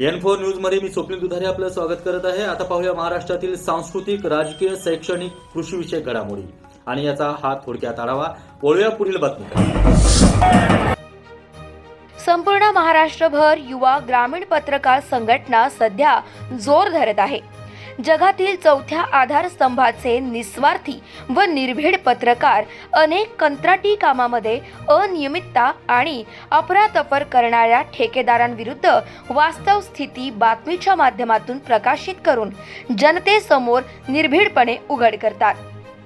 N four न्यूजमध्ये मी स्वप्नील दुधारे आपलं स्वागत करत आहे. आता पाहूया महाराष्ट्रातील सांस्कृतिक राजकीय शैक्षणिक कृषी विषयक घडामोडी. आणि याचा हा थोडक्यात आढावा वळूया पुढील बातमी संपूर्ण महाराष्ट्रभर युवा ग्रामीण पत्रकार संघटना सध्या जोर धरत आहे. जगातील चौथ्या आधारस्तंभाचे निस्वार्थी व निर्भीड पत्रकार अनेक कंत्राटी कामामध्ये अनियमितता आणि अपरातपर करणाऱ्या ठेकेदारांविरुद्ध वास्तव स्थिती बातमीच्या माध्यमातून प्रकाशित करून जनतेसमोर निर्भीडपणे उघड करतात.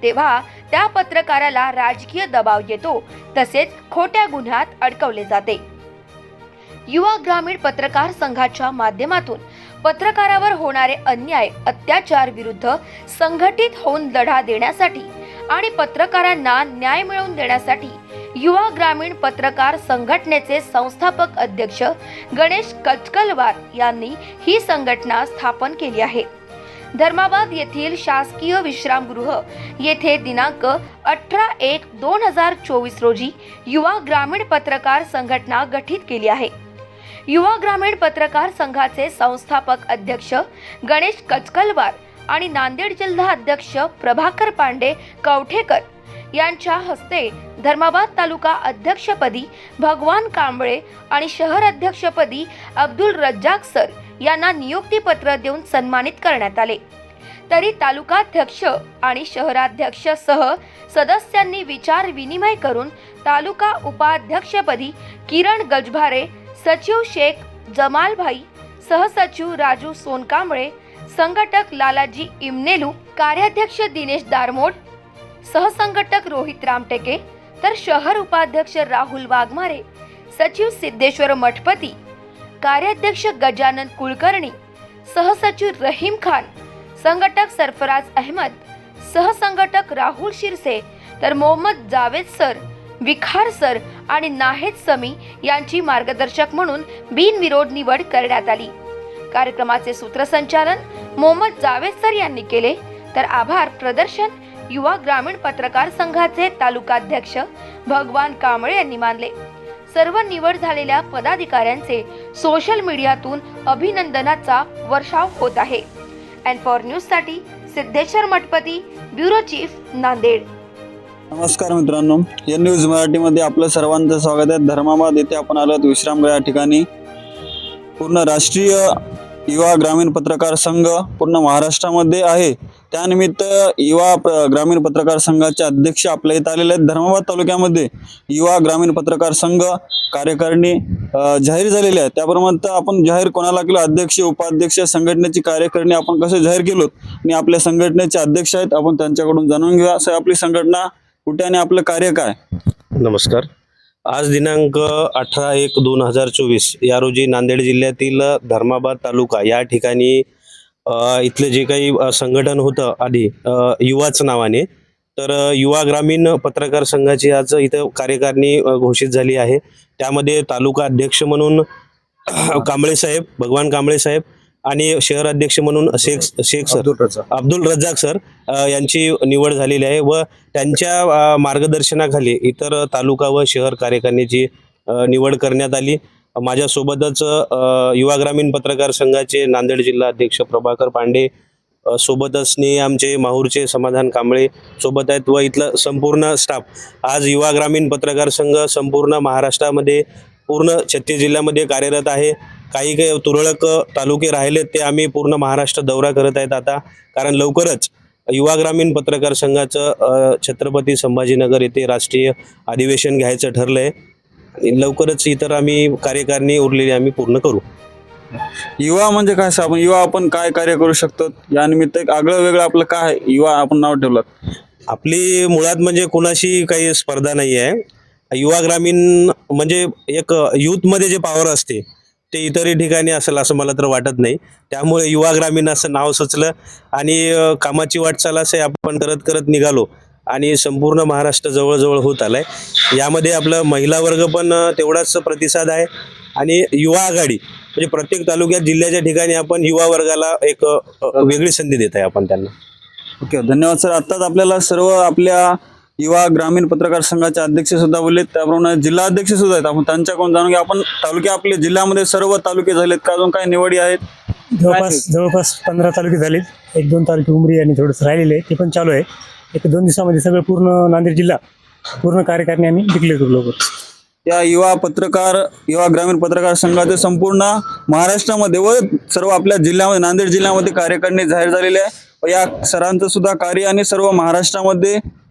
तेव्हा त्या पत्रकाराला राजकीय दबाव येतो तसेच खोट्या गुन्ह्यात अडकवले जाते. युवा ग्रामीण पत्रकार संघाच्या माध्यमातून पत्रकारावर होणारे अन्याय अत्याचार विरुद्ध संघटित होऊन लढा देण्यासाठी आणि पत्रकारांना न्याय मिळवून देण्यासाठी युवा ग्रामीण पत्रकार संघटनेचे संस्थापक अध्यक्ष गणेश कचकलवार यांनी ही संघटना स्थापन केली आहे. धर्माबाद येथील शासकीय विश्रामगृह येथे दिनांक अठरा एक दोन हजार चोवीस रोजी युवा ग्रामीण पत्रकार संघटना गठीत केली आहे. युवा ग्रामीण पत्रकार संघाचे संस्थापक अध्यक्ष गणेश कचकलवार आणि नांदेड जिल्हा अध्यक्ष प्रभाकर पांडे कवठेकर यांच्या हस्ते धर्माबाद तालुका अध्यक्षपदी भगवान कांबळे आणि शहर अध्यक्षपदी अब्दुल रज्जाक सर यांना नियुक्तीपत्र देऊन सन्मानित करण्यात आले. तरी तालुकाध्यक्ष आणि शहराध्यक्ष सह सदस्यांनी विचार विनिमय करून तालुका उपाध्यक्षपदी किरण गजभारे सचिव शेख जमालभाई सहसचिव राजू सोनकांबळे संघटक लालाजी इमनेलू कार्याध्यक्ष दिनेश दारमोड सहसंघटक रोहित रामटेके तर शहर उपाध्यक्ष राहुल वाघमारे सचिव सिद्धेश्वर मठपती कार्याध्यक्ष गजानन कुलकर्णी सहसचिव रहीम खान संघटक सरफराज अहमद सहसंघटक राहुल शिरसे तर मोहम्मद जावेद सर विखार सर आणि नाहेद समी यांची मार्गदर्शक म्हणून बिनविरोध निवड करण्यात आली. कार्यक्रमाचे सूत्रसंचालन मोहम्मद जावेद सर यांनी केले. तर आभार प्रदर्शन युवा ग्रामीण पत्रकार संघाचे तालुकाध्यक्ष भगवान कांबळे यांनी मानले. सर्व निवड झालेल्या पदाधिकाऱ्यांचे सोशल मीडियातून अभिनंदनाचा वर्षाव होत आहे. अँड फॉर न्यूजसाठी सिद्धेश्वर मठपती ब्युरो चीफ नांदेड. नमस्कार मित्रांनो या न्यूज मराठीमध्ये आपलं सर्वांचं स्वागत आहे. धर्माबाद येथे आपण आलो आहोत विश्रामगड या ठिकाणी. पूर्ण राष्ट्रीय युवा ग्रामीण पत्रकार संघ पूर्ण महाराष्ट्रामध्ये आहे. त्यानिमित्त युवा प- ग्रामीण पत्रकार संघाचे अध्यक्ष आपल्या इथं आलेले आहेत. धर्माबाद तालुक्यामध्ये युवा ग्रामीण पत्रकार संघ कार्यकारिणी जाहीर झालेली आहे त्याप्रमाणे आपण जाहीर कोणाला केलं? अध्यक्ष उपाध्यक्ष संघटनेची कार्यकारिणी आपण कसं जाहीर केलो आणि आपल्या संघटनेचे अध्यक्ष आहेत. आपण त्यांच्याकडून जाणून घेऊया. असं आपली संघटना कुठे आणि आपलं कार्य काय? नमस्कार. आज दिनांक अठरा एक दोन हजार चोवीस या रोजी नांदेड जिल्ह्यातील धर्माबाद तालुका या ठिकाणी इथलं जे काही संघटन होतं आधी युवाच नावाने तर युवा ग्रामीण पत्रकार संघाची आज इथं कार्यकारिणी घोषित झाली आहे. त्यामध्ये तालुका अध्यक्ष म्हणून कांबळे साहेब भगवान कांबळे साहेब आणि शहर अध्यक्ष म्हणून शेख शेख सर. अब्दुल रज्जाक. सर यांची निवड झालेली आहे व त्यांच्या मार्गदर्शनाखाली इतर तालुका व शहर कार्यकारिणीची निवड करण्यात आली. माझ्यासोबतच युवा ग्रामीण पत्रकार संघाचे नांदेड जिल्हा अध्यक्ष प्रभाकर पांडे सोबतच ने आमचे माहूरचे समाधान कांबळे सोबत आहेत व इथलं संपूर्ण स्टाफ. आज युवा ग्रामीण पत्रकार संघ संपूर्ण महाराष्ट्रामध्ये पूर्ण छत्तीस जिल्ह्यामध्ये कार्यरत आहे. काही काही तुरळक तालुके राहिलेत ते आम्ही पूर्ण महाराष्ट्र दौरा करत आहेत आता. कारण लवकरच युवा ग्रामीण पत्रकार संघाचं छत्रपती संभाजीनगर येथे राष्ट्रीय अधिवेशन घ्यायचं ठरलं आहे लवकरच इतर आम्ही कार्यकारिणी उरलेली आम्ही पूर्ण करू. युवा म्हणजे काय आपण युवा आपण काय कार्य करू शकतो? या निमित्त एक आगळं वेगळं आपलं काय? युवा आपण नाव ठेवलं आपली मुळात म्हणजे कुणाशी काही स्पर्धा नाही आहे युवा ग्रामीण म्हणजे एक यूथमध्ये जे पॉवर असते ते इतरही ठिकाणी असेल असं मला तर वाटत नाही. त्यामुळे युवा ग्रामीण असं नाव सुचलं आणि कामाची वाटचाल असे आपण करत करत निघालो आणि संपूर्ण महाराष्ट्र जवळजवळ होत आलाय. यामध्ये आपलं महिला वर्ग पण तेवढाच प्रतिसाद आहे आणि युवा आघाडी म्हणजे प्रत्येक तालुक्यात जिल्ह्याच्या ठिकाणी आपण युवा वर्गाला एक वेगळी संधी देत आहे आपण त्यांना. ओके धन्यवाद सर. आत्ताच आपल्याला सर्व आपल्या युवा ग्रामीण पत्रकार संघाचे अध्यक्ष सुद्धा बोललेत त्याप्रमाणे जिल्हा अध्यक्ष सुद्धा आहेत. आपण त्यांच्याकडून जाणून घ्या. आपण तालुके आपले जिल्ह्यामध्ये सर्व तालुके झालेत का? अजून काही निवडी आहेत? जवळपास जवळपास पंधरा तालुके झालेत. एक दोन तालुके उमरी आणि थोडंसं राहिलेले ते पण चालू आहे एक दोन दिवसामध्ये सगळं पूर्ण नांदेड जिल्हा पूर्ण कार्यकारिणी आम्ही डिक्लेअर करू लवकर. या युवा पत्रकार युवा ग्रामीण पत्रकार संघाचे संपूर्ण महाराष्ट्रामध्ये व सर्व आपल्या जिल्ह्यामध्ये नांदेड जिल्ह्यामध्ये कार्यकारिणी जाहीर झालेली आहे. या सरांचं सुद्धा कार्य आणि सर्व महाराष्ट्रामध्ये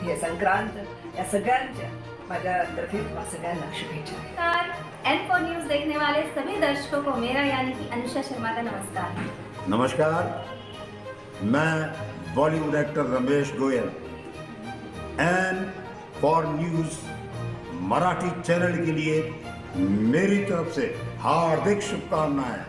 हे संक्रांत या सगळ्यांच्या माझ्यातर्फे तुम्हा सगळ्यांना शुभेच्छा नमस्कार। एन फोर न्यूज़ देखने वाले सभी दर्शकों को मेरा यानी कि अनुषा शर्मा का नमस्कार। नमस्कार। मैं Bollywood actor Ramesh Goyal. N for news Marathi channel के लिए मेरी तरफ़ से हार्दिक शुभकामनाएँ।